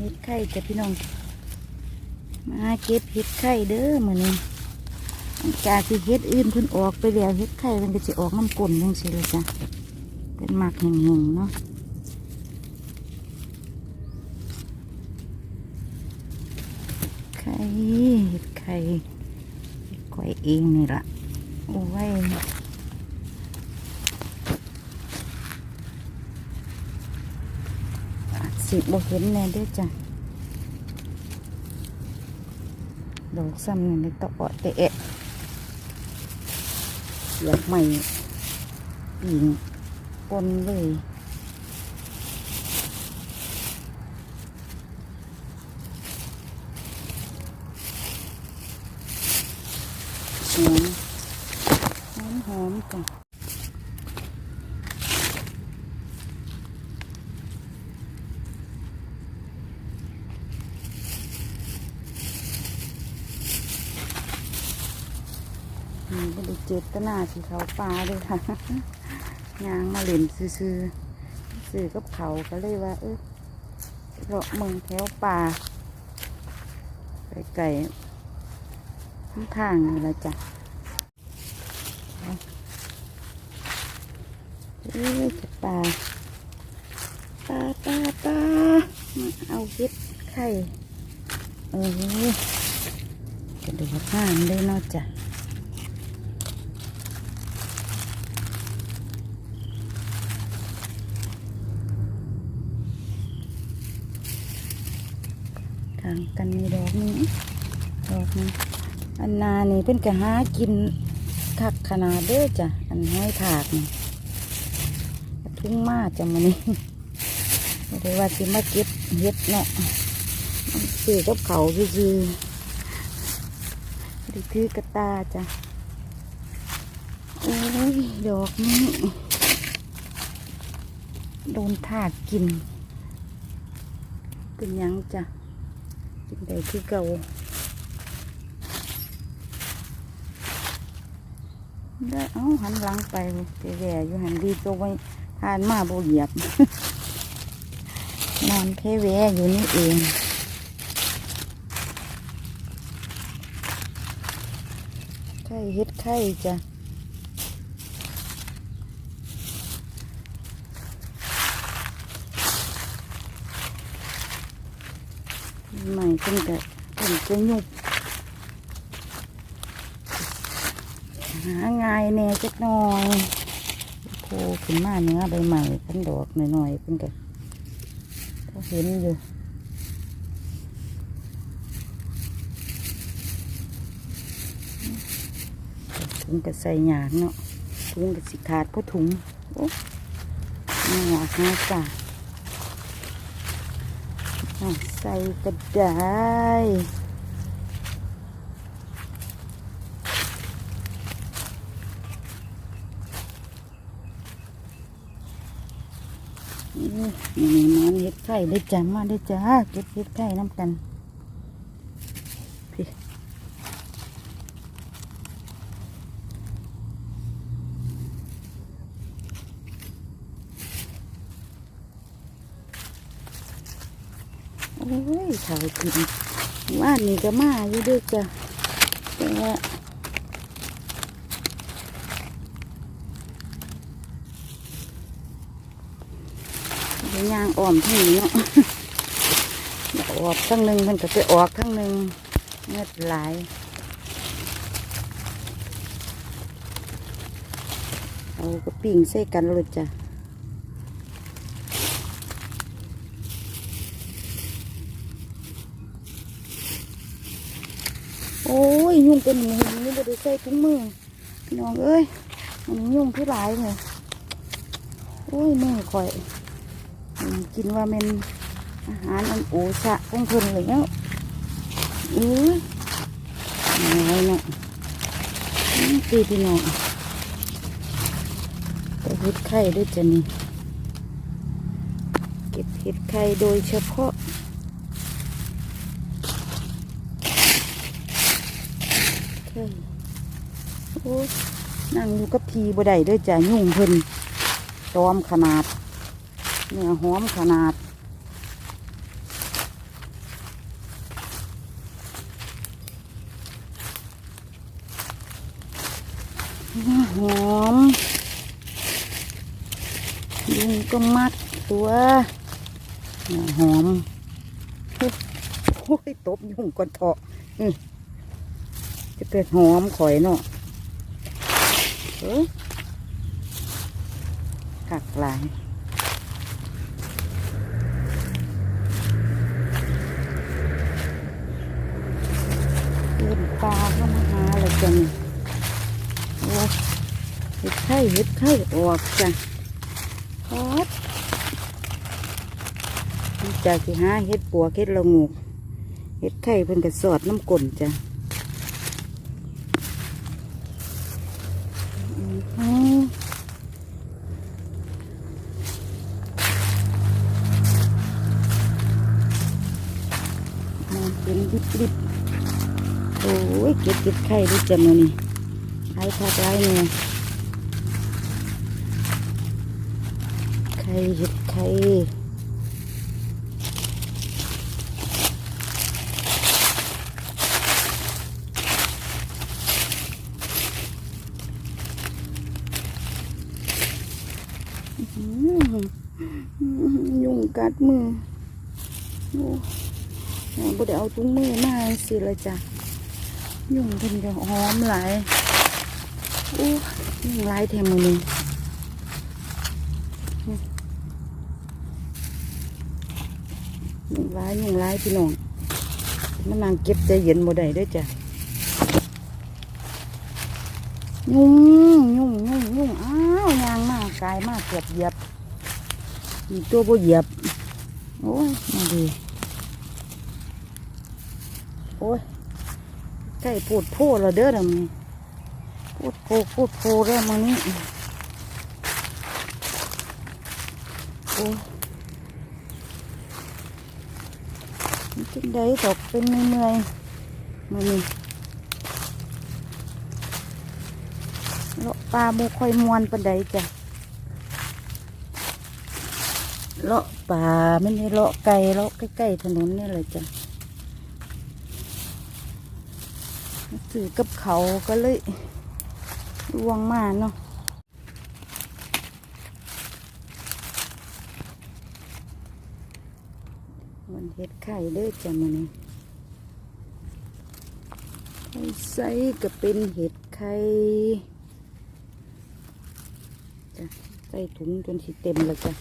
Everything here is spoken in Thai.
เห็ดไข่จ้ะพี่น้อง มาเก็บเห็ดไข่เด้อมือนี้จากที่เห็ดอื่นเพิ่นออกไปแล้วเห็ดไข่มันก็สิออกน้ำกลนจังซี่เลยจ้ะเป็นหมักแห้งๆเนาะไข่เห็ดไข่เฮ็ดข่อยเองนี่ละโอ้ยอาจ สิบ่เห็นแน่เด้อจ้ะดอกซ้ำนี่ในตะออเตะเสียบใหม่ปิงปนเลยหอมหอมหอ มจ้ะนี่บริเจตนาสีเขาปลาเลยค่ะยางมาเล่นซื้อๆซื้อกับเขาก็เลยว่า เออเลาะเมืองแถวป่าไปไก่ข้งทางนี่ละจ้ะเอาเอ้ยจะปลาปลาปลาปลาเอาเห็ดไข่เออกระโดดข้ามได้เนอกจ้ะางกันมีดอกนี้ดอกนี้อันนานี่เป็นกะหากินคักขนาดเด้อจ้ะอันห้อยถากนี่ทุ่งมาจ้ะมันนี่ไม่ได้ว่าสิมาเก็บเฮ็ดเนาะมันซื้อกับเขาคือๆได้ถือกระตาจ้ะโอ้ยดอกนี้โดนถากกินเป็นยังจ้ะ กินได้คือเก่าได้เอ้าหันหลังไปแย่ๆอยู่หันดีตัวไว้ทานมาโบเหยียบนอนแค่แวอยู่นี่เองไข่เฮ็ดไข่จ้ะ ใหม่เพิ่นก็เพิ่นจะยุบหาง่ายแน่จักหน่อยโผล่ขึ้นมาเนื้อใบใหม่เพิ่นดอกหน่อยๆเพิ่นก็ก็เห็นอยู่ถุงก็ใส่หยางเนาะถุงก็สิขาดพราะถุงโอ้น่ารักนะจ้ะ ใส่ก็ได้นี่นี่มันเห็ดไข่ได้จ้ามาได้จ้าเก็บเห็ดไข่น้ำกัน อ้ยถ่ายกินว่านนี่ก็มาอยู่เด้วยจ้ะแต่ว่าเดี๋ยยางอ้อมทั้งนี้เนาะออกทั้งหนึ่งมันก็ไปออกทั้งหนึ่งเงือดไหลายเอาก็ปิ้งใส่กันเลยจ้ะ โอ้ ยยุ่งเป็นหมูนี่บ่ได้ใส่ถุงมือพี่น้องเอ้ยมันยุ่งที่หลายเลยโอ้ยมือข่อยกินว่าเป็นอาหารอันโอชะของเพิ่นเลยเนาะเอ้ยน้อยเนาะอืมตีพี่น้องไปเห็ดไข่ด้วยจ้ะนี่เก็บเห็ดไข่โดยเฉพาะ นั่งอยู่กับพีบ่ได้ด้วยใจยุ่งเพิ่นตอมขนาดเนื้อหอมขนาด หอมยุงก็มัดตัวหอม โอ้ยตบยุ่งก่อนเถาะ จะเป็นหอมข่อยเนาะเอ้ยกักหลายเล่นปลาเข้ามาหาเลยจ้ะนี่โอ้เห็ดไข่เห็ดไข่ออกจ้ะฮอดนี่จากที่หาเห็ดปัวเห็ดละงูเห็ดไข่เพิ่นกระสอดน้ำกลนจ้ะ มันเป็นริบโอ้ยเก็บเก็บไข่ด้วยจ้ะมือนี่ไข่ทักไรเนี่ยไข่เห็ดไข่ยุงกัดมือ บ่ได้เอาถุงมือมาสิเลยจ้ะยุ่งเพิ่นจะหอมหลายโอ้ยุ่งหลายแถมมือนี้ยุ่งหลายยุ่งหลายพี่น้องมันนางเก็บใจเย็นบ่ได้ด้วยจ้ะยุ่งยุ่งยุ่งยุ่งอ้าวยางมากกายมากเกือบเหยียบอีกตัวบ่เหยียบโอ้ยมาดี โอ้ยใกล้พูดโพแล้วเด้อดำนี้พูดโพพูดโพแล้วมันนี้โอ้มันจังได้ตกเป็นเมื่อยมันนี่เลาะปลาโมค่อยมวนปันใดจ้ะเลาะป่าไม่ได้เลาะไก่เลาะใกล้ๆถนนนี่เลยจ้ะ สื่อกับเขาก็เลยลวงมาเนาะมันเห็ดไข่เด้อจ้ะมันนี่ไข่ใส่ก็เป็นเห็ดไข่จ้ะใส่ถุงจนสิเต็มแล้วจ้ะ